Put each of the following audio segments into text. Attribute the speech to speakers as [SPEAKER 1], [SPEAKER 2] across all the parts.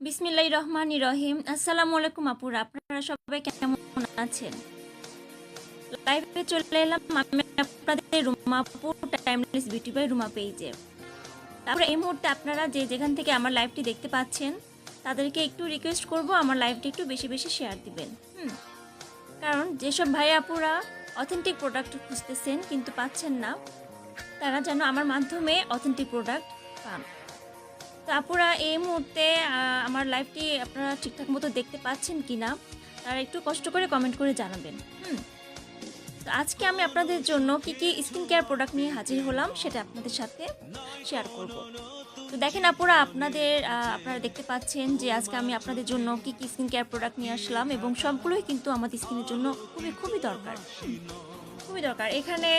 [SPEAKER 1] বিসমিল্লাহ রহমান রহিম। আসসালামু আলাইকুম আপুরা আপনারা সবাই কেমন আছেন? লাইভে চলে এলাম আমি আপনাদের Rumapur timeless beauty by Ruma পেজে তারপরে এই মুহূর্তে আপনারা যে যেখান থেকে আমার লাইভটি দেখতে পাচ্ছেন, তাদেরকে একটু রিকোয়েস্ট করব আমার লাইভটি একটু বেশি বেশি শেয়ার দিবেন। হুম। কারণ যেসব ভাই আপুরা অথেন্টিক প্রোডাক্ট খুঁজতেছেন কিন্তু পাচ্ছেন না, তারা যেন আমার মাধ্যমে অথেন্টিক প্রোডাক্ট পান। তো আপুরা, এই মুহূর্তে আমার লাইভটি আপনারা ঠিকঠাক মতো দেখতে পাচ্ছেন কি না তারা একটু কষ্ট করে কমেন্ট করে জানাবেন। হুম? তো আজকে আমি আপনাদের জন্য কি কি স্কিন কেয়ার প্রোডাক্ট নিয়ে হাজির হলাম, সেটা আপনাদের সাথে শেয়ার করব। তো দেখেন আপুরা, আপনাদের আপনারা দেখতে পাচ্ছেন যে আজকে আমি আপনাদের জন্য কি কি স্কিন কেয়ার প্রোডাক্ট নিয়ে আসলাম এবং সবগুলোই কিন্তু আমাদের স্কিনের জন্য খুবই খুবই দরকার। খুবই দরকার। এখানে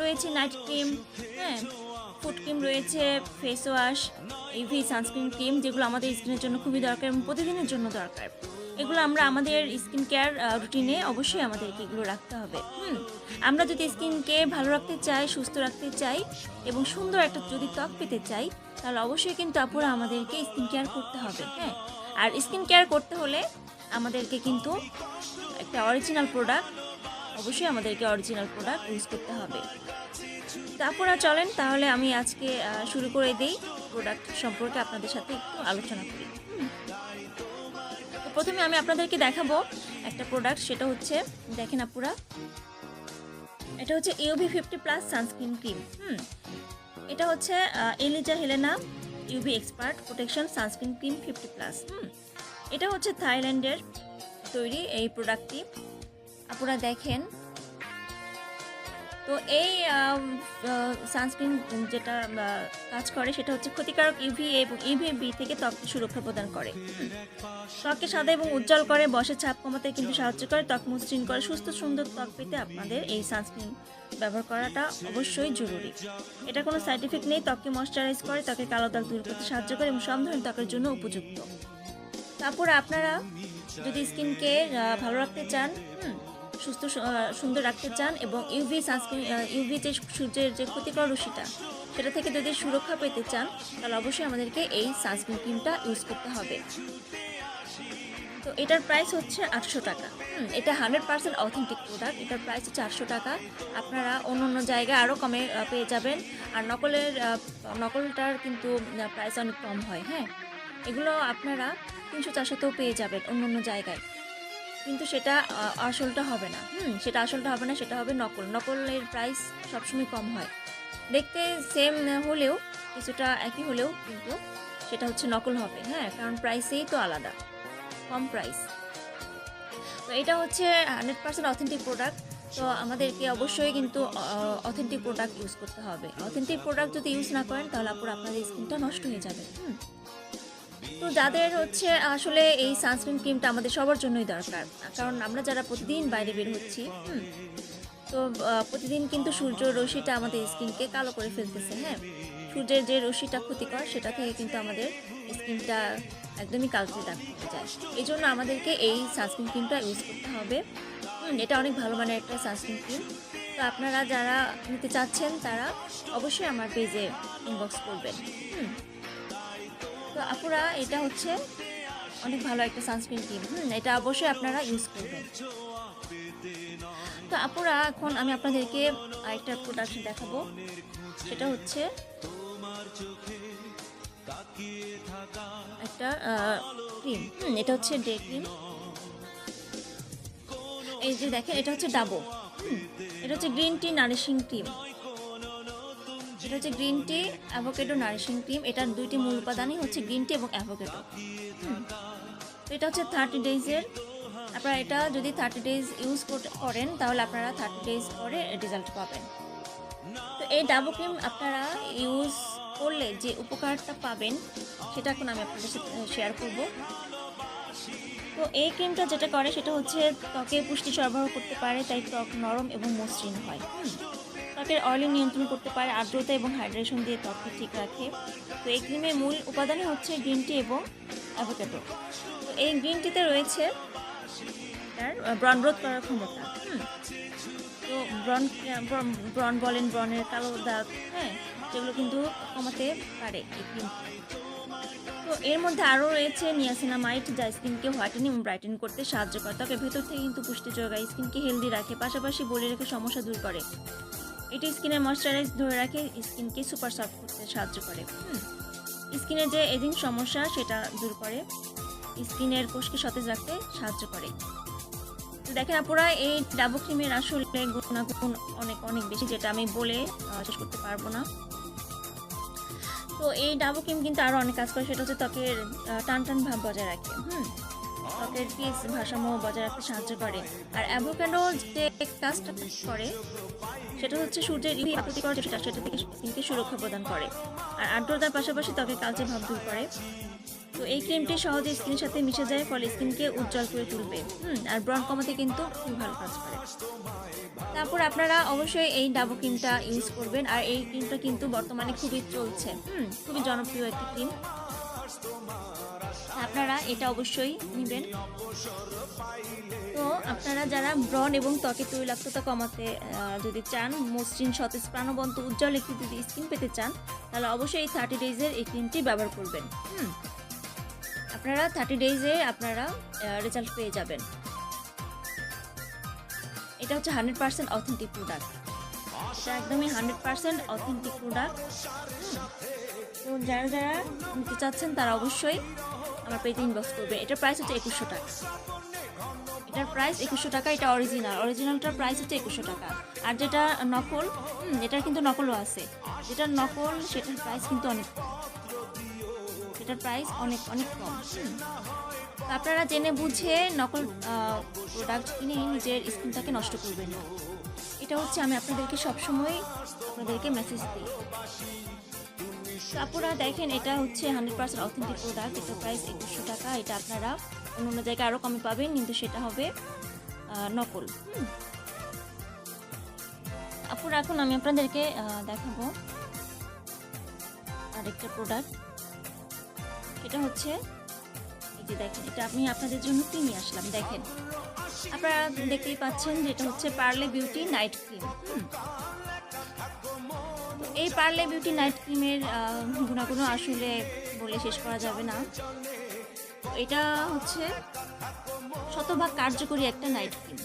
[SPEAKER 1] রয়েছে নাইট ক্রিম হ্যাঁ ফুড ক্রিম রয়েছে face wash EV sunscreen cream যেগুলো আমাদের স্কিনের জন্য খুবই দরকার এবং প্রতিদিনের জন্য দরকার। এগুলো আমরা আমাদের স্কিন কেয়ার রুটিনে অবশ্যই আমাদেরকে এগুলো রাখতে হবে। হুম, আমরা যদি স্কিনকে ভালো রাখতে চাই, সুস্থ রাখতে চাই এবং সুন্দর একটা যদি ত্বক পেতে চাই, তাহলে অবশ্যই কিন্তু আপুরা আমাদেরকে স্কিন কেয়ার করতে হবে হ্যাঁ? আর স্কিন কেয়ার করতে হলে আমাদেরকে কিন্তু একটা অরিজিনাল প্রোডাক্ট অবশ্যই আমাদেরকে অরিজিনাল প্রোডাক্ট ইউজ করতে হবে। তারপর আর চলেন, তাহলে আমি আজকে শুরু করে দিই প্রোডাক্ট সম্পর্কে আপনাদের সাথে একটু আলোচনা করি। প্রথমে আমি আপনাদেরকে দেখাবো একটা প্রোডাক্ট সেটা হচ্ছে, দেখেন আপুরা, এটা হচ্ছে UV fifty plus sunscreen cream hmm. এটা হচ্ছে Eliza Helena UV expert protection sunscreen cream fifty plus hmm. এটা হচ্ছে থাইল্যান্ডের তৈরি এই প্রোডাক্টটি আপনারা দেখেন। তো এই সানস্ক্রিন যেটা কাজ করে সেটা হচ্ছে ক্ষতিকারক ইভি এবং ইভিবি থেকে ত্বককে সুরক্ষা প্রদান করে। ত্বককে সাদা এবং উজ্জ্বল করে বসে ছাপ কমাতে কিন্তু সাহায্য করে। ত্বক মসৃণ করে সুস্থ সুন্দর ত্বক পেতে আপনাদের এই সানস্ক্রিন ব্যবহার করাটা অবশ্যই জরুরি। এটা কোনো সাইড এফেক্ট নেই ত্বককে ময়শ্চারাইজ করে ত্বকে কালো দাগ দূর করতে সাহায্য করে এবং সব ধরনের ত্বকের জন্য উপযুক্ত। তারপর আপনারা যদি স্কিনকে ভালো রাখতে চান হুম, সুস্থ সুন্দর রাখতে চান এবং ইউভি সানস্ক্রিন ইউভি যে সূর্যের যে ক্ষতিকর রশ্মিটা, সেটা থেকে যদি সুরক্ষা পেতে চান, তাহলে অবশ্যই আমাদেরকে এই সানস্ক্রিন ক্রিমটা ইউজ করতে হবে। তো এটার প্রাইস হচ্ছে আটশো টাকা। এটা হান্ড্রেড পার্সেন্ট অথেন্টিক প্রোডাক্ট এটার প্রাইস হচ্ছে আটশো টাকা। আপনারা অন্য অন্য জায়গায় আরও কমে পেয়ে যাবেন। আর নকলের নকলটার কিন্তু প্রাইস অনেক কম হয় হ্যাঁ? এগুলো আপনারা তিনশো চারশোতেও পেয়ে যাবেন অন্য অন্য জায়গায়। কিন্তু সেটা আসলটা হবে না। হুম, সেটা আসলটা হবে না, সেটা হবে নকল। নকলের প্রাইস সবসময় কম হয়। দেখতে সেম হলেও, কিছুটা একই হলেও কিন্তু সেটা হচ্ছে নকল হবে হ্যাঁ? কারণ প্রাইসেই তো আলাদা। কম প্রাইস তো এটা হচ্ছে হান্ড্রেড পার্সেন্ট অথেন্টিক প্রোডাক্ট তো আমাদেরকে অবশ্যই কিন্তু অথেন্টিক প্রোডাক্ট ইউজ করতে হবে। অথেন্টিক প্রোডাক্ট যদি ইউজ না করেন, তাহলে আপুর আপনাদের স্কিনটা নষ্ট হয়ে যাবে। হুম। তো যাদের হচ্ছে আসলে এই সানস্ক্রিন ক্রিমটা আমাদের সবার জন্যই দরকার। কারণ আমরা যারা প্রতিদিন বাইরে বের হচ্ছি তো প্রতিদিন কিন্তু সূর্য রশ্মিটা আমাদের স্কিনকে কালো করে ফেলতেছে হ্যাঁ? সূর্যের যে রশ্মিটা ক্ষতিকর, সেটা থেকে কিন্তু আমাদের স্কিনটা একদমই কালচে হয়ে যায়। এই জন্য আমাদেরকে এই সানস্ক্রিন ক্রিমটা ইউজ করতে হবে। এটা অনেক ভালো মানের একটা সানস্ক্রিন ক্রিম তো আপনারা যারা নিতে চাচ্ছেন, তারা অবশ্যই আমার পেজে ইনবক্স করবেন। হুম তো আপুরা, এটা হচ্ছে অনেক ভালো একটা সানস্ক্রিন ক্রিম হুম? এটা অবশ্যই আপনারা ইউজ করবেন। তো আপুরা, এখন আমি আপনাদেরকে আরেকটা প্রোডাক্ট দেখাবো। সেটা হচ্ছে একটা ক্রিম হুম? এটা হচ্ছে ডে ক্রিম এই যে দেখেন, এটা হচ্ছে ডাবো এটা হচ্ছে গ্রিন টি নারিশিং ক্রিম এটা হচ্ছে green tea avocado nourishing cream এটার দুইটি মূল উপাদানই হচ্ছে গ্রিন টি এবং অ্যাভোকেডো তো এটা হচ্ছে থার্টি ডেজের আপনারা এটা যদি থার্টি ডেজ ইউজ করেন, তাহলে আপনারা থার্টি ডেজ পরে রেজাল্ট পাবেন। তো এই ডাবো ক্রিম আপনারা ইউজ করলে যে উপকারটা পাবেন, সেটা এখন আমি আপনাদের সাথে শেয়ার করব। তো এই ক্রিমটা যেটা করে, সেটা হচ্ছে ত্বকে পুষ্টি সরবরাহ করতে পারে, তাই ত্বক নরম এবং মসৃণ হয়। ত্বকের অয়েলি নিয়ন্ত্রণ করতে পারে আর্দ্রতা এবং হাইড্রেশন দিয়ে ত্বককে ঠিক রাখে। তো এই ক্রিমের মূল উপাদানই হচ্ছে গ্রিন টি এবং অ্যাভোকেডো তো এই গ্রিন টিতে রয়েছে তার ব্রণ রোধ করার ক্ষমতা। তো ব্রণ ব্রণ বলেন ব্রণের কালো দাগ হ্যাঁ সেগুলো কিন্তু কমাতে পারে এই ক্রিম তো এর মধ্যে আরও রয়েছে নিয়াসিনামাইট যা স্কিনকে হোয়াইটেনিং এবং ব্রাইটেন করতে সাহায্য করে। ত্বকের ভেতর থেকে কিন্তু পুষ্টি যোগায় স্কিনকে হেলদি রাখে, পাশাপাশি বলে রেখে সমস্যা দূর করে। এটি স্কিনের ময়শ্চারাইজ ধরে রাখে, স্কিনকে সুপার সফট করতে সাহায্য করে। স্কিনের যে এজিং সমস্যা, সেটা দূর করে। স্কিনের কোষকে সতেজ রাখতে সাহায্য করে। তো দেখেন আপুরা, এই ডাবু ক্রিমের আসলে গুণাগুণ অনেক অনেক বেশি, যেটা আমি বলে শেষ করতে পারব না। তো এই ডাবু ক্রিম কিন্তু আরও অনেক কাজ করে, সেটা হচ্ছে ত্বকের টান টান ভাব বজায় রাখে। হুম। ত্বকের পিস ভারসাম্য বজায় রাখতে সাহায্য করে। আর অ্যাভোকাডো যে কাজটা করে, সেটা হচ্ছে সূর্যের ইভি ক্ষতিকর যেটা সেটা থেকে স্কিনকে সুরক্ষা প্রদান করে। আর আর্দ্রতার পাশাপাশি ত্বকের কালচে ভাব দূর করে। তো এই ক্রিমটি সহজে স্কিনের সাথে মিশে যায়, ফলে স্কিনকে উজ্জ্বল করে তুলবে। হুম, আর ব্রণ কমাতে কিন্তু খুব ভালো কাজ করে। তারপর আপনারা অবশ্যই এই ডাবো ক্রিমটা ইউজ করবেন। আর এই ক্রিমটা কিন্তু বর্তমানে খুবই চলছে। হুম, খুবই জনপ্রিয় একটি ক্রিম আপনারা এটা অবশ্যই নেবেন। তো আপনারা যারা ব্রণ এবং ত্বকে তৈলাক্ততা কমাতে যদি চান, মসৃণ, সতেজ, প্রাণবন্ত, উজ্জ্বল একটি যদি স্কিন পেতে চান, তাহলে অবশ্যই এই থার্টি ডেজের এই ক্রিমটি ব্যবহার করবেন। আপনারা থার্টি ডেজে আপনারা রেজাল্ট পেয়ে যাবেন। এটা হচ্ছে হান্ড্রেড পার্সেন্ট অথেন্টিক প্রোডাক্ট এটা একদমই হান্ড্রেড পার্সেন্ট অথেন্টিক প্রোডাক্ট তো যারা যারা নিতে চাচ্ছেন, তারা অবশ্যই আমার পেজে ইনবক্স করবে। এটার প্রাইস হচ্ছে একুশশো টাকা। এটার প্রাইস একুশশো টাকা, এটা অরিজিনাল অরিজিনালটার প্রাইস হচ্ছে একুশশো টাকা। আর যেটা নকল এটার কিন্তু নকলও আছে। যেটা নকল, সেটার প্রাইস কিন্তু অনেক সেটার প্রাইস অনেক অনেক কম আপনারা জেনে বুঝে নকল প্রোডাক্ট কিনে নিজের স্কিনটাকে নষ্ট করবেন না। এটা হচ্ছে আমি আপনাদেরকে সবসময় আপনাদেরকে মেসেজ দিই। আপনারা দেখেন, এটা হচ্ছে হান্ড্রেড পার্সেন্ট অথেন্টিক প্রোডাক্ট এটা প্রাইস একুশশো টাকা, এটা আপনারা অন্য অন্য জায়গায় আরও কমে পাবেন, কিন্তু সেটা হবে নকল। আপুরা এখন আমি আপনাদেরকে দেখাবো আরেকটা প্রোডাক্ট এটা হচ্ছে যে দেখেন, এটা আমি আপনাদের জন্য কিনে আসলাম, দেখেন। আপনারা দেখতেই পাচ্ছেন যে এটা হচ্ছে পার্লে বিউটি নাইট ক্রিম এই পার্লে বিউটি নাইট ক্রিমের গুণাগুণ আসলে বলে শেষ করা যাবে না। এটা হচ্ছে শতভাগ কার্যকরী একটা নাইট ক্রিম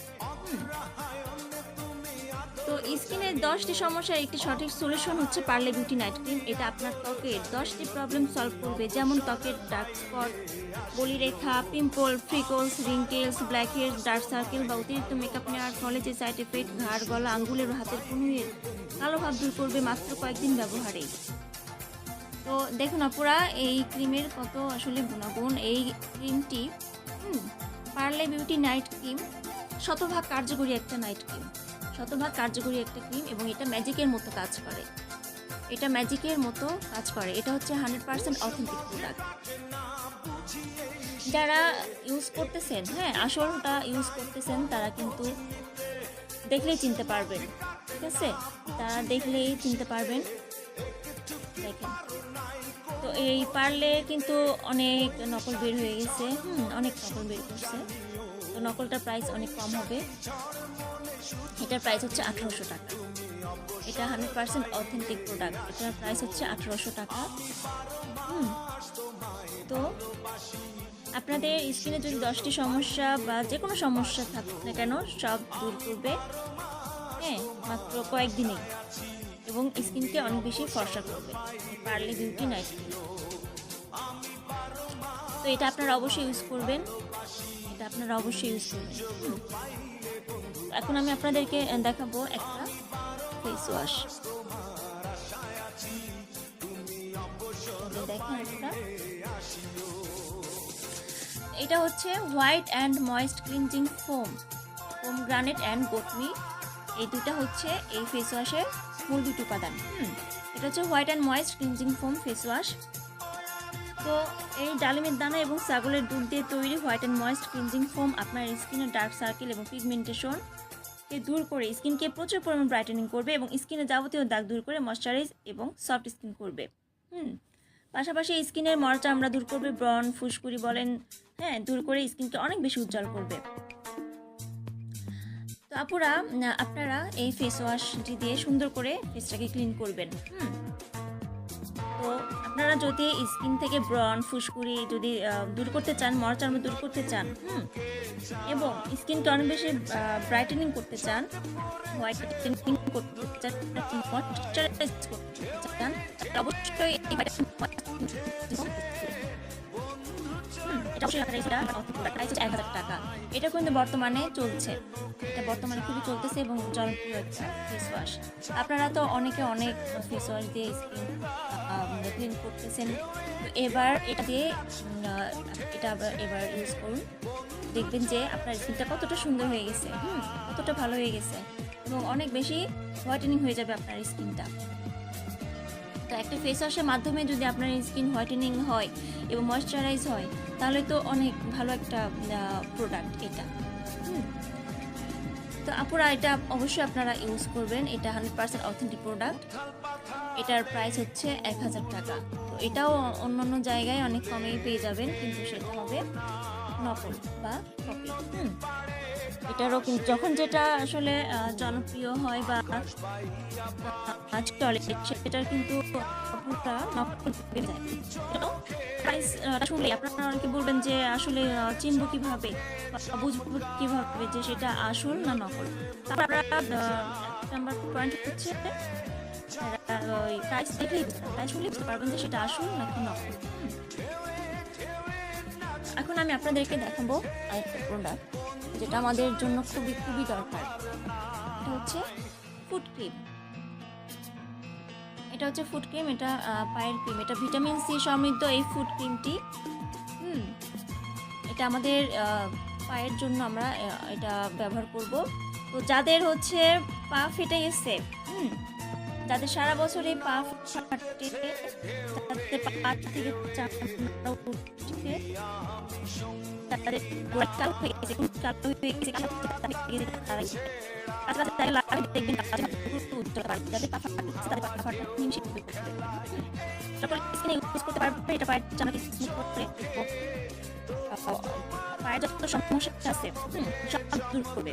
[SPEAKER 1] তো স্কিনের দশটি সমস্যার একটি সঠিক সলিউশন হচ্ছে পার্লে বিউটি নাইট ক্রিম। এটা আপনার ত্বকের দশটি প্রবলেম সলভ করবে, যেমন ত্বকের dark spot, বলিরেখা, pimple freckles wrinkles, blackheads dark circle বা অতিরিক্ত মেকআপ নেওয়ার ফলে যে সাইড এফেক্ট, ঘাড়, গলা, আঙ্গুলের হাতের কনুইয়ের কালো ভাব দূর করবে মাত্র কয়েকদিন ব্যবহারে তো দেখুন আপুরা, এই ক্রিমের কত আসলে গুণাগুণ। এই ক্রিমটি পার্লে বিউটি নাইট ক্রিম শতভাগ কার্যকরী একটা নাইট ক্রিম। শতভাগ কার্যকরী একটা ক্রিম এবং এটা ম্যাজিকের মতো কাজ করে। এটা ম্যাজিকের মতো কাজ করে। এটা হচ্ছে হান্ড্রেড পার্সেন্ট অথেন্টিক প্রোডাক্ট। যারা ইউজ করতেছেন হ্যাঁ আসলটা ইউজ করতেছেন, তারা কিন্তু দেখলেই চিনতে পারবেন, ঠিক আছে? তারা দেখলেই চিনতে পারবেন। দেখেন। তো এই পারলে কিন্তু অনেক নকল বের হয়ে গেছে, হুম, অনেক নকল বের করছে। নকলটার প্রাইস অনেক কম হবে। এটার প্রাইস হচ্ছে আঠারোশো টাকা। এটা হান্ড্রেড পার্সেন্ট অথেন্টিক প্রোডাক্ট এটার প্রাইস হচ্ছে আঠারোশো টাকা। তো আপনাদের স্কিনে যদি দশটি সমস্যা বা যে কোনো সমস্যা থাকুক না কেন, সব দূর করবে। হ্যাঁ মাত্র কয়েকদিনে। এবং স্কিনকে অনেক বেশি ফর্সা করবে। পার্লে বিউটি নাইট তো এটা আপনারা অবশ্যই ইউজ করবেন। এটা আপনারা অবশ্যই ইউজ করবেন। এখন আমি আপনাদেরকে দেখাবো একটা ফেস ওয়াশ আপনারা এটা। হচ্ছে white and moist cleansing foam pomegranate and goat milk এই দুটা হচ্ছে এই ফেস ওয়াশের মূল দুটি উপাদান। এটা হচ্ছে white and moist cleansing foam face wash তো এই ডালিমের দানা এবং ছাগলের দুধ দিয়ে তৈরি white and moist cleansing foam আপনার স্কিনের ডার্ক সার্কেল এবং পিগমেন্টেশন কে দূর করে স্কিনকে প্রচুর পরিমাণ ব্রাইটেনিং করবে এবং স্কিনের যাবতীয় দাগ দূর করে ময়শ্চারাইজ এবং সফট স্কিন করবে। হুম, পাশাপাশি স্কিনের মর আমরা দূর করবে ব্রন ফুসকুড়ি বলেন হ্যাঁ দূর করে স্কিনকে অনেক বেশি উজ্জ্বল করবে। তো আপুরা, আপনারা এই ফেস ওয়াশটি দিয়ে সুন্দর করে ফেসটাকে ক্লিন করবেন। হুম তো আপনারা যদি স্কিন থেকে ব্রন ফুসকুড়ি যদি দূর করতে চান মর চর্ম দূর করতে চান, হুম, এবং স্কিন অনেক বেশি ব্রাইটেনিং করতে চান হোয়াইটেনিং করতে চান অবশ্যই এটা এক হাজার টাকা। এটা কিন্তু বর্তমানে চলছে। এটা বর্তমানে খুবই চলতেছে এবং জনপ্রিয় একটা ফেস ওয়াশ আপনারা তো অনেকে অনেক ফেস ওয়াশ দিয়ে স্কিন ক্লিন করতেছেন। এবার এটা দিয়ে এটা এবার ইউজ করুন। দেখবেন যে আপনার স্কিনটা কতটা সুন্দর হয়ে গেছে। হুম, কতটা ভালো হয়ে গেছে। এবং অনেক বেশি হোয়াইটেনিং হয়ে যাবে আপনার স্কিনটা তো একটা ফেস ওয়াশের মাধ্যমে যদি আপনার স্কিন হোয়াইটেনিং হয় এবং ময়শ্চারাইজ হয় তাহলে তো অনেক ভালো একটা প্রোডাক্ট এটা। তো আপুরা, এটা অবশ্যই আপনারা ইউজ করবেন। এটা হান্ড্রেড পার্সেন্ট অথেন্টিক প্রোডাক্ট এটার প্রাইস হচ্ছে এক হাজার টাকা। তো এটাও অন্য অন্য জায়গায় অনেক কমেই পেয়ে যাবেন, কিন্তু সেটা হবে নকল বা কপি হুম। এটারও যখন যেটা আসলে জনপ্রিয় হয় বা চলে সেটার কিন্তু যায় আপনারা অনেকে বলবেন যে আসলে চিনবো কীভাবে বুঝব কীভাবে যে সেটা আসল না নকল নাম্বার পয়েন্ট হচ্ছে প্রাইস দেখলেই প্রাইস বুঝতে পারবেন যে সেটা আসল নাকি নকল। এখন আমি আপনাদেরকে দেখাবো আরেকটা প্রোডাক্ট যেটা আমাদের জন্য খুবই খুবই দরকার। এটা হচ্ছে ফুড ক্রিম এটা হচ্ছে ফুড ক্রিম এটা পায়ের ক্রিম এটা ভিটামিন সি সমৃদ্ধ এই ফুড ক্রিমটি হুম। এটা আমাদের পায়ের জন্য আমরা এটা ব্যবহার করব। তো যাদের হচ্ছে পা ফেটে গেছে, হুম যাদের সারা বছর এই পা ফাটে যাদের পা থেকে উঠছে তাদের কালো হয়ে গেছে হয়ে গেছে তারা লাগাই দেখবেন তাদের পারে যাদের পা তাদের পা ফাটা নিমিশে করতে সকল স্কিনে ইউজ করতে পারবে এটা পায়ের চামড়া স্মুথ করে ও, পায়ের যত সমস্যা আছে সব দূর করবে।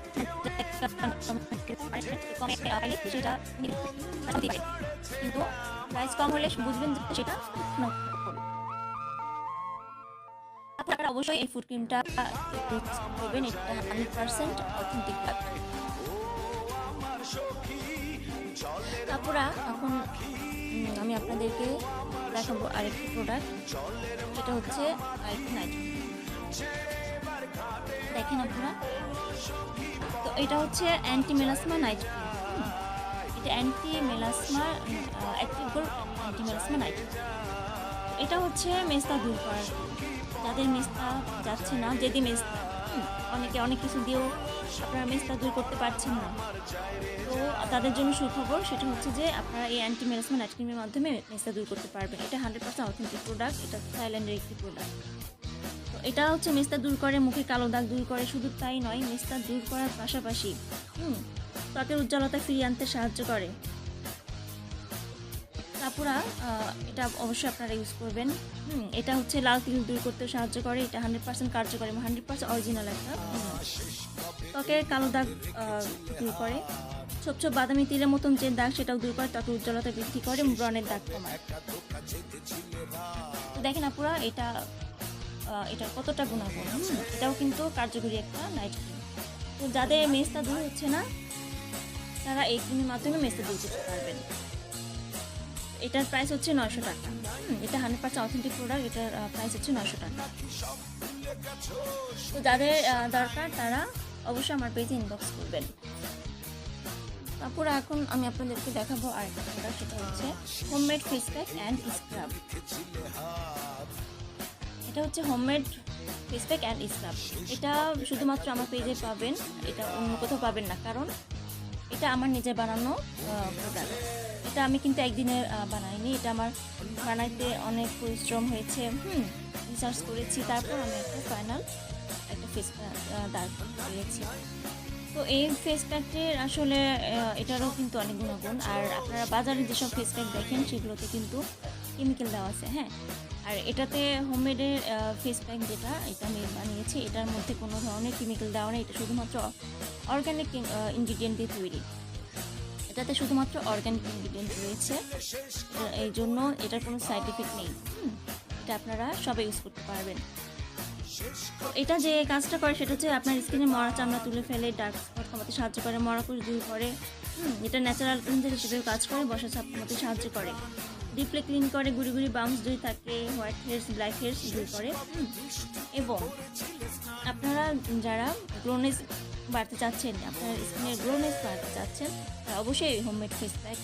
[SPEAKER 1] সেটা নিতে কিন্তু প্রাইস কম হলে বুঝবেন সেটা আপনারা অবশ্যই এই ফুড ক্রিমটা করবেন এটা হান্ড্রেড পার্সেন্ট অথেন্টিক তারপরা এখন আমি আপনাদেরকে দেখাবো আরেকটি প্রোডাক্ট এটা হচ্ছে আরেকটি নাইট দেখেন আপনারা। তো এটা হচ্ছে অ্যান্টি মেলাসমা নাইট এটা anti melasma anti melasma night এটা হচ্ছে মেস্তা দূর করার যাদের মেস্তা যাচ্ছে না যদি মেস্তা অনেকে অনেক কিছু দিয়েও আপনারা মেস্তা দূর করতে পারছেন না। তো তাদের জন্য সুখবর সেটা হচ্ছে যে আপনারা এই অ্যান্টি মেলাসমা নাইট ক্রিমের মাধ্যমে মেস্তা দূর করতে পারবেন। এটা হান্ড্রেড পার্সেন্ট অথেন্টিক প্রোডাক্ট এটা থাইল্যান্ডের একটি প্রোডাক্ট এটা হচ্ছে মেস্তা দূর করে মুখে কালো দাগ দূর করে, শুধু তাই নয় মেস্তা দূর করার পাশাপাশি, হুম ত্বকের উজ্জ্বলতা ফিরিয়ে আনতে সাহায্য করে। তারপরা এটা অবশ্যই আপনারা ইউজ করবেন। হুম, এটা হচ্ছে লাল তিল দূর করতে সাহায্য করে, এটা হান্ড্রেড পার্সেন্ট কার্যকরী হান্ড্রেড পার্সেন্ট অরিজিনাল একটা। ত্বকের কালো দাগ দূর করে। ছোপ ছোপ বাদামি তিলের মতন যে দাগ সেটাও দূর করে ত্বকের উজ্জ্বলতা বৃদ্ধি করে ব্রণের দাগ কমায়। তো দেখেন আপুরা, এটা এটার কতটা গুণাগুণ এটাও কিন্তু কার্যকরী একটা নাইট ক্রিম তো যাদের মেজটা দূর হচ্ছে না, তারা এই ক্রিমের মাধ্যমে মেজটা দূর করতে পারবেন। এটার প্রাইস হচ্ছে নয়শো টাকা। এটা হান্ড্রেড পার্সেন্ট অথেন্টিক প্রোডাক্ট এটার প্রাইস হচ্ছে নয়শো টাকা। তো যাদের দরকার, তারা অবশ্যই আমার পেজে ইনবক্স করবেন। তারপর এখন আমি আপনাদেরকে দেখাবো আরেকটা প্রোডাক্ট সেটা হচ্ছে homemade face pack and scrub এটা হচ্ছে homemade face pack and scrub এটা শুধুমাত্র আমার পেজে পাবেন, এটা অন্য কোথাও পাবেন না, কারণ এটা আমার নিজে বানানো প্রোডাক্ট এটা আমি কিন্তু একদিনে বানাইনি, এটা আমার বানাইতে অনেক পরিশ্রম হয়েছে, হুম রিসার্চ করেছি, তারপর আমি একটা ফাইনাল একটা ফেস দাঁড় করতে পেরেছি তো এই ফেস প্যাকটির আসলে এটারও কিন্তু অনেক গুণাগুণ, আর আপনারা বাজারে যেসব ফেস প্যাক দেখেন, সেগুলোতে কিন্তু কেমিক্যাল দেওয়া আছে হ্যাঁ? আর এটাতে হোমমেডের ফেস প্যাক যেটা, এটা আমি বানিয়েছি, এটার মধ্যে কোনো ধরনের কেমিক্যাল দেওয়া নেই, এটা শুধুমাত্র অর্গ্যানিক ইনগ্রিডিয়েন্ট দিয়ে তৈরি। এটাতে শুধুমাত্র অর্গ্যানিক ইনগ্রিডিয়েন্ট রয়েছে। এই জন্য এটার কোনো সাইড এফেক্ট নেই। এটা আপনারা সবাই ইউজ করতে পারবেন। এটা যে কাজটা করে, সেটা হচ্ছে আপনার স্কিনে মরা চামড়া তুলে ফেলে ডার্ক স্পট কমাতে সাহায্য করে, মরা কুচ দূর করে এটা ন্যাচারাল হিসেবেও কাজ করে বসা ছাপ কমাতে সাহায্য করে। ডিপলে ক্লিন করে, গুড়ি গুড়ি বাউন্স যদি থাকে, হোয়াইট হেয়ার্স, ব্ল্যাক হেয়ার্স দূর করে। এবং আপনারা যারা গ্লোনেস বাড়তে চাচ্ছেন, আপনার স্কিনের গ্লোনেস বাড়তে চাচ্ছেন, তারা অবশ্যই হোমমেড ফেস প্যাক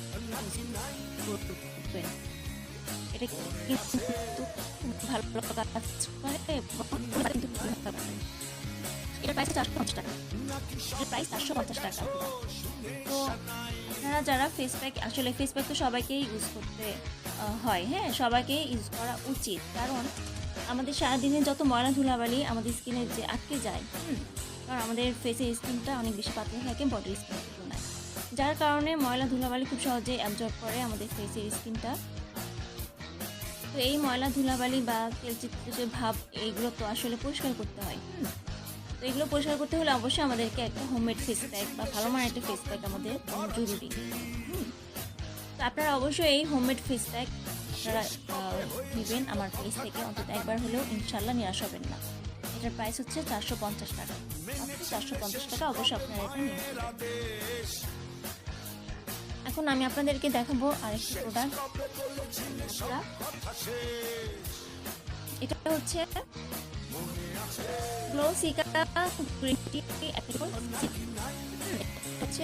[SPEAKER 1] করবেন। এটা কিন্তু ভালো কাজ করে কিন্তু। এটার প্রাইস চারশো পঞ্চাশ টাকা। এটার প্রাইস চারশো পঞ্চাশ টাকা। তো আপনারা যারা ফেস প্যাক আসলে ফেস প্যাক তো সবাইকেই ইউজ করতে হয় হ্যাঁ? সবাইকেই ইউজ করা উচিত। কারণ আমাদের সারাদিনে যত ময়লা ধুলাবালি আমাদের স্কিনে যে আটকে যায় কারণ আমাদের ফেসের স্কিনটা অনেক বেশি পাতলা থাকে বডির স্কিনের তুলনায়। যার কারণে ময়লা ধুলাবালি খুব সহজে অ্যাবজর্ব করে আমাদের ফেসের স্কিনটা তো এই ময়লা ধুলাবালি বা তেলচিত্র যে ভাব এইগুলো তো আসলে পরিষ্কার করতে হয়। তো এগুলো পরিষ্কার করতে হলে অবশ্যই আমাদেরকে একটা হোমমেড ফেস প্যাক বা ভালো মানের একটা ফেস প্যাক আমাদের জরুরি। তো আপনারা অবশ্যই এই হোমমেড ফেস প্যাক আপনারা নেবেন আমার পেজ থেকে, অন্তত একবার হলেও ইনশাল্লাহ নিরাশ হবেন না এটার প্রাইস হচ্ছে চারশো পঞ্চাশ টাকা চারশো পঞ্চাশ টাকা অবশ্যই আপনারা এটা নিয়ে। এখন আমি আপনাদেরকে দেখাবো আরেকটি প্রোডাক্ট এটা হচ্ছে glow cica green tea applicable হচ্ছে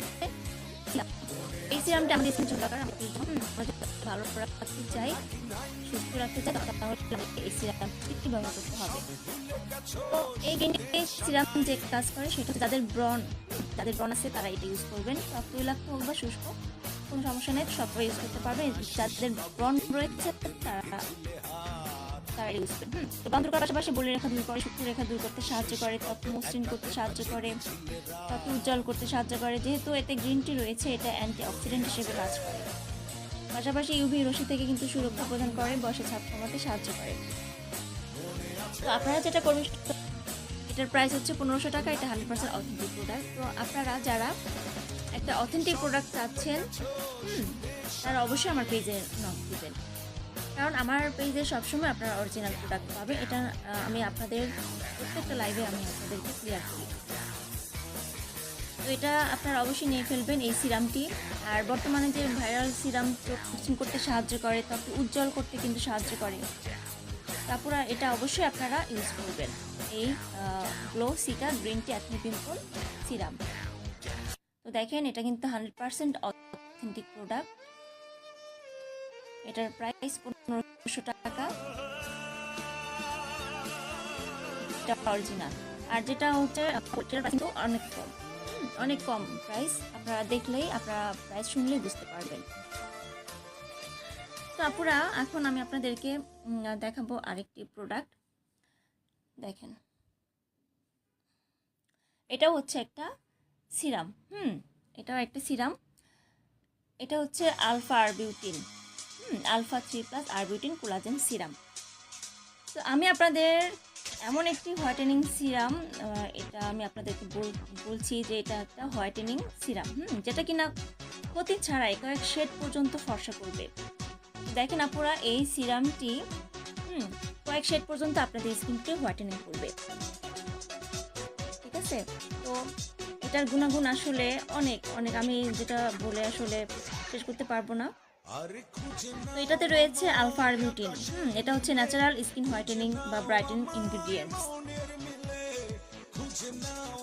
[SPEAKER 1] এই সিরামটা আমাদের স্কিন চুলাকার আমাদের ভালো রাখতে চাই সুস্থ রাখতে চাই তাহলে এই সিরামটি ব্যবহার করতে হবে তো এই গ্রিন সিরাম যে কাজ করে সেটা যাদের ব্রন যাদের ব্রন আছে তারা এটা ইউজ করবেন তৈলাক্ত হোক বা শুষ্ক কোনো সমস্যা নেই সবাই ইউজ করতে পারবে যাদের ব্রন রয়েছে তারা তারা ইউজ করে। হুম পাশাপাশি বলে রেখা দূর করে শুক্র রেখা দূর করতে সাহায্য করে, ত্বক মসৃণ করতে সাহায্য করে, ত্বক উজ্জ্বল করতে সাহায্য করে। যেহেতু এতে গ্রিন টি রয়েছে, এটা অ্যান্টি অক্সিডেন্ট হিসেবে কাজ করে। পাশাপাশি ইউভি রশ্মি থেকে কিন্তু সুরক্ষা প্রদান করে বয়সে ছাপ কমাতে সাহায্য করে। তো আপনারা যেটা করবেন, এটার প্রাইস হচ্ছে পনেরোশো টাকা, এটা হান্ড্রেড পার্সেন্ট অথেন্টিক প্রোডাক্ট তো আপনারা যারা একটা অথেন্টিক প্রোডাক্ট চাচ্ছেন তারা অবশ্যই আমার পেজে নক দিবেন। কারণ আমার পেজে সবসময় আপনারা অরিজিনাল প্রোডাক্ট পাবেন। এটা আমি আপনাদের প্রত্যেকটা লাইভে আমি আপনাদেরকে ক্লিয়ার করি তো এটা আপনারা অবশ্যই নিয়ে ফেলবেন এই সিরামটি আর বর্তমানে যে ভাইরাল সিরাম চোখ করতে সাহায্য করে ত্বককে উজ্জ্বল করতে কিন্তু সাহায্য করে। তারপর এটা অবশ্যই আপনারা ইউজ করবেন। এই গ্লো সিকা গ্রিন টি অ্যাথনি পিম্পল সিরাম তো দেখেন, এটা কিন্তু হান্ড্রেড পার্সেন্ট অথেন্টিক প্রোডাক্ট এটার প্রাইস পনেরোশো টাকা। এটা অরিজিনাল আর যেটা হচ্ছে অনেক কম। অনেক কম প্রাইস আপনারা দেখলেই আপনারা প্রাইস শুনলেই বুঝতে পারবেন। তো আপুরা, এখন আমি আপনাদেরকে দেখাবো আরেকটি প্রোডাক্ট দেখেন। এটাও হচ্ছে একটা সিরাম হুম, এটাও একটা সিরাম এটা হচ্ছে alpha arbutin hmm alpha three plus arbutin collagen serum. তো আমি আপনাদের এমন একটি হোয়াইটেনিং সিরাম এটা আমি আপনাদেরকে বল- বলছি যে এটা একটা হোয়াইটেনিং সিরাম, হুম, যেটা কিনা ক্ষতি ছাড়াই কয়েক শেড পর্যন্ত ফর্সা করবে। দেখেন আপুরা, এই সিরামটি, হুম, কয়েক শেড পর্যন্ত আপনাদের স্কিনকে হোয়াইটেনিং করবে। ঠিক আছে? তো এটার গুণাগুণ আসলে অনেক অনেক। আমি যেটা বলে আসলে শেষ করতে পারব না। তো এটাতে রয়েছে আলফা আরবিউটিন হুম, এটা হচ্ছে ন্যাচারাল স্কিন হোয়াইটেনিং বা ব্রাইটেন ইনগ্রিডিয়েন্টস।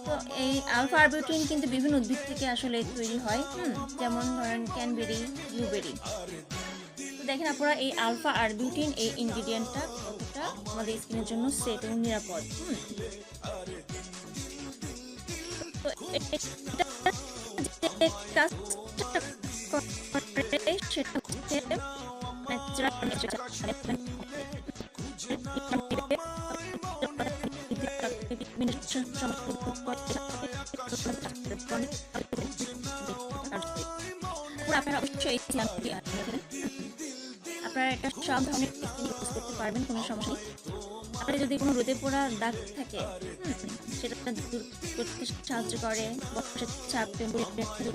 [SPEAKER 1] তো এই আলফা আরবিউটিন কিন্তু বিভিন্ন উদ্ভিদ থেকে আসলে তৈরি হয়। হুম, যেমন ধরেন ক্যানবেরি, ব্লুবেরি। তো দেখেন আপনারা এই আলফা আরবিউটিন এই ইনগ্রিডিয়েন্টটা কতটা আমাদের স্কিনের জন্য সেফ এবং নিরাপদ। হুম। তো সেটা আপনারা অবশ্যই আপনারা এটা সব ধরনের পারবেন কোনো সমস্যা নেই। আপনার যদি কোনো রোদে পোড়া দাগ থাকে সেটা দূর করতে সাহায্য করে দেখেন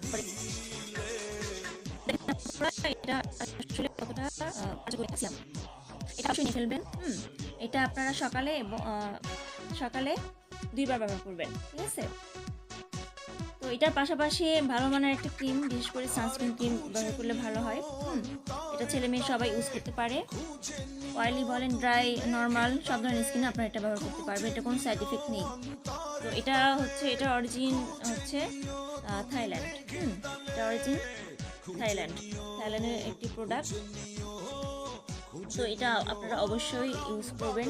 [SPEAKER 1] আপনারা এটা আসলে কতটা কার্যকরী আছে এটা অবশ্যই নিয়ে ফেলবেন, হুম? এটা আপনারা সকালে এবং সকালে দুইবার ব্যবহার করবেন, ঠিক আছে? তো এটার পাশাপাশি ভালো মানের একটা ক্রিম, বিশেষ করে সানস্ক্রিন ক্রিম ব্যবহার করলে ভালো হয় এটা ছেলে মেয়ে সবাই ইউজ করতে পারে। অয়েলি বলেন ড্রাই নর্মাল সব ধরনের স্কিনে আপনারা এটা ব্যবহার করতে পারবেন, এটা কোনো সাইড এফেক্ট নেই। তো এটা হচ্ছে এটা অরিজিন হচ্ছে থাইল্যান্ড হুম? এটা অরিজিন থাইল্যান্ড। থাইল্যান্ডের একটি প্রোডাক্ট তো এটা আপনারা অবশ্যই ইউজ করবেন।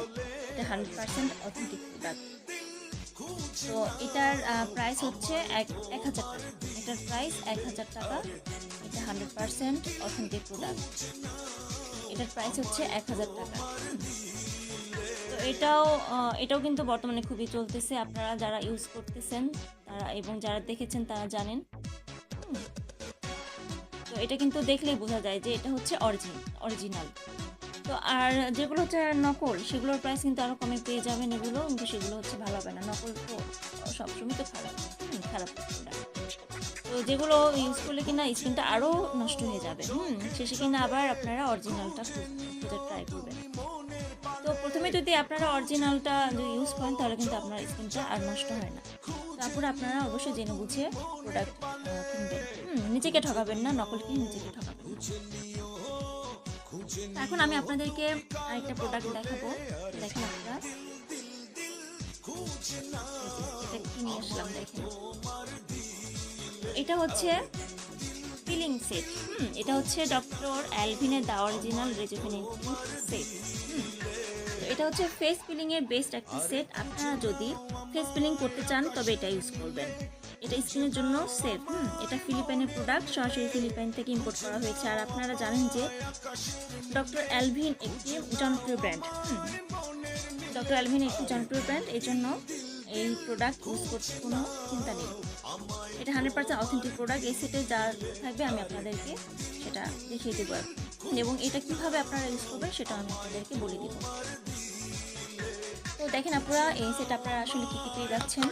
[SPEAKER 1] এটা হান্ড্রেড পার্সেন্ট অথেন্টিক প্রোডাক্ট তো এটার প্রাইস হচ্ছে এক এক হাজার টাকা। এটার প্রাইস এক হাজার টাকা। এটা হান্ড্রেড পার্সেন্ট অথেন্টিক প্রোডাক্ট এটার প্রাইস হচ্ছে এক হাজার টাকা। তো এটাও এটাও কিন্তু বর্তমানে খুবই চলতেছে। আপনারা যারা ইউজ করতেছেন, তারা এবং যারা দেখেছেন, তারা জানেন। তো এটা কিন্তু দেখলেই বোঝা যায় যে এটা হচ্ছে অরিজিন অরিজিনাল তো আর যেগুলো হচ্ছে নকল, সেগুলোর প্রাইস কিন্তু আরও কমে পেয়ে যাবেন এগুলো, কিন্তু সেগুলো হচ্ছে ভালো হবে না। নকল তো সবসময় তো খারাপ। খারাপ তো যেগুলো ইউজ করলে কিনা স্কিনটা আরও নষ্ট হয়ে যাবে। হুম, শেষে কিনা আবার আপনারা অরিজিনালটা খুঁজে ট্রাই করবেন। প্রথমে যদি আপনারা অরিজিনালটা যদি ইউজ করেন, তাহলে কিন্তু আপনার স্কিনটা আর নষ্ট হয় না। তারপরে আপনারা অবশ্যই জেনে বুঝে প্রোডাক্ট কিনবেন। নিজেকে ঠকাবেন না নকল কিনে নিজেকে ঠকাবেন এখন আমি আপনাদেরকে আরেকটা প্রোডাক্ট দেখাবো। দেখেন আপনারা। এটা আসলাম এটা হচ্ছে পিলিং সেট হুম, এটা হচ্ছে ডক্টর অ্যালভিনের দা অরিজিনাল রেজুভেনেটিং সেট এটা হচ্ছে ফেস পিলিং এর বেস্ট একটা সেট আপনারা যদি ফেস পিলিং করতে চান, তবে এটা ইউজ করবেন। এটা স্কিনের জন্য সেফ হুম, এটা ফিলিপাইনের প্রোডাক্ট সরাসরি ফিলিপাইন থেকে ইম্পোর্ট করা হয়েছে। আর আপনারা জানেন যে ডক্টর অ্যালভিন একটি জনপ্রিয় ব্র্যান্ড ডক্টর অ্যালভিন একটি জনপ্রিয় ব্র্যান্ড এই জন্য এই প্রোডাক্ট ইউজ করতে কোনো চিন্তা নেই। এটা হান্ড্রেড পার্সেন্ট অথেন্টিক প্রোডাক্ট এই সেটে যা থাকবে আমি আপনাদেরকে সেটা দেখিয়ে দেবো। এবং এটা কীভাবে আপনারা ইউজ করবেন সেটা আমি আপনাদেরকে বলে দেবো। তো দেখেন আপনারা এই সেট আপনারা আসলে কী কী পেয়ে যাচ্ছেন?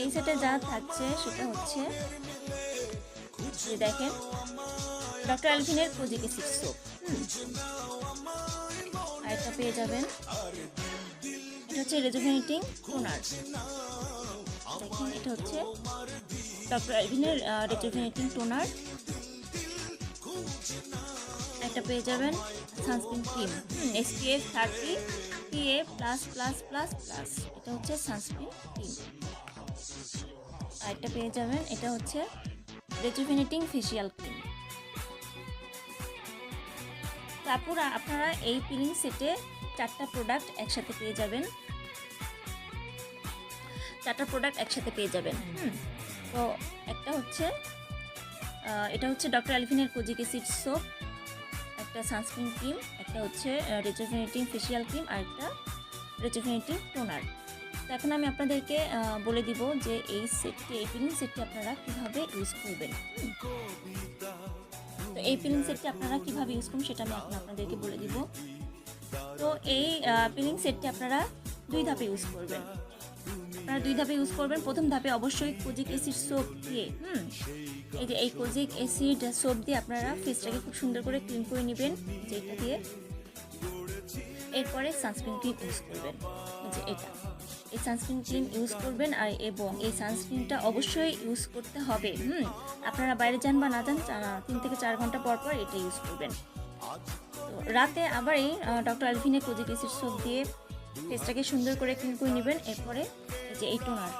[SPEAKER 1] এই সেটে যা থাকছে সেটা হচ্ছে যে দেখেন ডক্টর অ্যালভিনের কোজিক অ্যাসিড সোপ আর এটা পেয়ে যাবেন, এটা হচ্ছে রেজুভেনেটিং টোনার দেখেন, এটা হচ্ছে ডক্টর অ্যালভিনের রেজুভেনেটিং টোনার একটা পেয়ে যাবেন sunscreen cream SPF thirty PA plus plus plus plus এটা হচ্ছে সানস্ক্রিন ক্রিম আর একটা পেয়ে যাবেন, এটা হচ্ছে রেজুভেনেটিং ফেসিয়াল ক্রিম তারপর আপনারা এই পিলিং সেটে চারটা প্রোডাক্ট একসাথে পেয়ে যাবেন। চারটা প্রোডাক্ট একসাথে পেয়ে যাবেন, হুম। তো একটা হচ্ছে এটা হচ্ছে ডক্টর অ্যালভিনের কোজিক অ্যাসিড সোপ একটা সানস্ক্রিন ক্রিম একটা হচ্ছে রেজুভেনেটিং ফেসিয়াল ক্রিম আর একটা রেজুভেনেটিং টোনার তো এখন আমি আপনাদেরকে বলে দিব যে এই সেটটি, এই পিলিং সেটটি আপনারা কীভাবে ইউজ করবেন। তো এই পিলিং সেটটি আপনারা কীভাবে ইউজ করবেন সেটা আমি এখন আপনাদেরকে বলে দিব। তো এই পিলিং সেটটি আপনারা দুই ধাপে ইউজ করবেন। আপনারা দুই ধাপে ইউজ করবেন। প্রথম ধাপে অবশ্যই কোজিক অ্যাসিড সোপ দিয়ে, হুম, এই যে এই কোজিক অ্যাসিড সোপ দিয়ে আপনারা ফেসটাকে খুব সুন্দর করে ক্লিন করে নেবেন, যেটা দিয়ে এরপরে সানস্ক্রিন ক্রিম ইউজ করবেন। যে এটা। এই সানস্ক্রিন ক্রিম ইউজ করবেন আর এবং এই সানস্ক্রিনটা অবশ্যই ইউজ করতে হবে। হুম? আপনারা বাইরে যান বা না যান তিন থেকে চার ঘণ্টা পর পর এটা ইউজ করবেন। তো রাতে আবার এই ডক্টর আলভিনের কোজিক অ্যাসিড সোপ দিয়ে ফেসটাকে সুন্দর করে ক্লিন করে নেবেন। এরপরে যে এই টোনার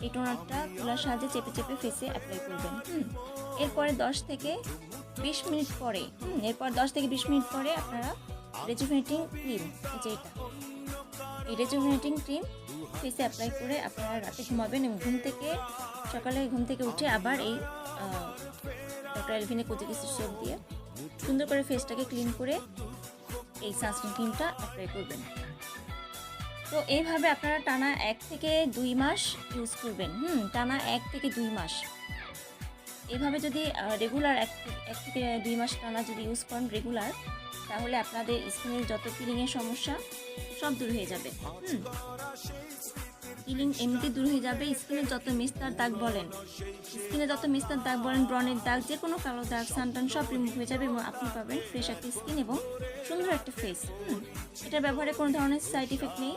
[SPEAKER 1] এই টোনারটা তুলার সাহায্যে চেপে চেপে ফেসে অ্যাপ্লাই করবেন। হুম? এরপরে দশ থেকে বিশ মিনিট পরে, হুম? এরপর দশ থেকে বিশ মিনিট পরে আপনারা রেজুভেনেটিং ক্রিম এই যে এটা এই রেজুভেনেটিং ক্রিম ফেসে অ্যাপ্লাই করে আপনারা রাতে ঘুমাবেন এবং ঘুম থেকে, সকালে ঘুম থেকে উঠে আবার এই ডক্টর এলভিনে কোজিক সোপ দিয়ে সুন্দর করে ফেসটাকে ক্লিন করে এই সানস্ক্রিন ক্রিমটা অ্যাপ্লাই করবেন। তো এইভাবে আপনারা টানা এক থেকে দুই মাস ইউজ করবেন। হুম, টানা এক থেকে দুই মাস। এইভাবে যদি রেগুলার এক থেকে দুই মাস টানা যদি ইউজ করেন রেগুলার তাহলে আপনাদের স্কিনের যত পিলিংয়ের সমস্যা সব দূর হয়ে যাবে। পিলিং এমনিতে দূর হয়ে যাবে। স্কিনে যত মিস্তার দাগ বলেন, স্কিনে যত মিস্তার দাগ বলেন ব্রনের দাগ যে কোনো কালো দাগ, সানটান, সব রিমুভ হয়ে যাবে এবং আপনি পাবেন ফ্রেশ একটা স্কিন এবং সুন্দর একটা ফেস এটা ব্যবহারে কোনো ধরনের সাইড ইফেক্ট নেই,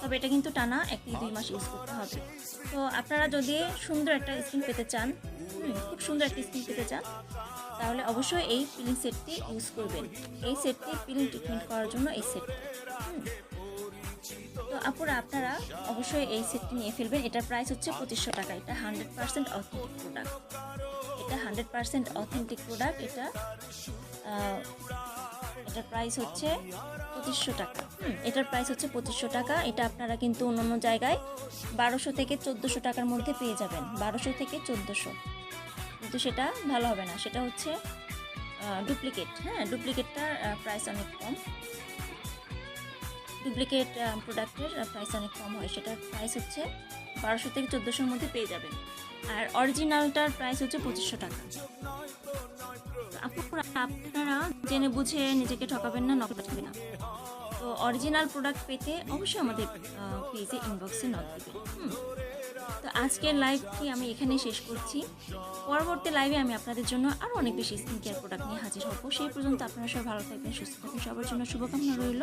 [SPEAKER 1] তবে এটা কিন্তু টানা এক থেকে দুই মাস ইউজ করতে হবে। তো আপনারা যদি সুন্দর একটা স্কিন পেতে চান খুব সুন্দর একটা স্কিন পেতে চান, তাহলে অবশ্যই এই পিলিং সেটটি ইউজ করবেন। এই সেটটি পিলিং ট্রিটমেন্ট করার জন্য এই হুম। তো আপুরা, আপনারা অবশ্যই এই সেটটি নিয়ে ফেলবেন। এটার প্রাইস হচ্ছে পঁচিশশো টাকা। এটা হান্ড্রেড পার্সেন্ট অথেন্টিক প্রোডাক্ট এটা হান্ড্রেড পার্সেন্ট অথেন্টিক প্রোডাক্ট এটা এটার প্রাইস হচ্ছে পঁচিশশো টাকা। এটার প্রাইস হচ্ছে পঁচিশশো টাকা। এটা আপনারা কিন্তু অন্য অন্য জায়গায় বারোশো থেকে চোদ্দোশো টাকার মধ্যে পেয়ে যাবেন। বারোশো থেকে চোদ্দোশো। কিন্তু সেটা ভালো হবে না। সেটা হচ্ছে ডুপ্লিকেট হ্যাঁ ডুপ্লিকেটটার প্রাইস অনেক কম। ডুপ্লিকেট প্রোডাক্টের প্রাইস অনেক কম হয়। সেটার প্রাইস হচ্ছে বারোশো থেকে চোদ্দোশোর মধ্যে পেয়ে যাবেন। আর অরিজিনালটার প্রাইস হচ্ছে পঁচিশশো টাকা। আপনারা জেনে বুঝে নিজেকে ঠকাবেন না, নকল ঠকাবেন না। তো অরিজিনাল প্রোডাক্ট পেতে অবশ্যই আমাদের পেজে ইনবক্সে নক দেবেন। তো আজকের লাইভটি আমি এখানে শেষ করছি। পরবর্তী লাইভে আমি আপনাদের জন্য আরও অনেক বেশি স্কিন কেয়ার প্রোডাক্ট নিয়ে হাজির হব। সেই পর্যন্ত আপনারা সবাই ভালো থাকবেন, সুস্থ থাকবেন। সবার জন্য শুভকামনা রইল।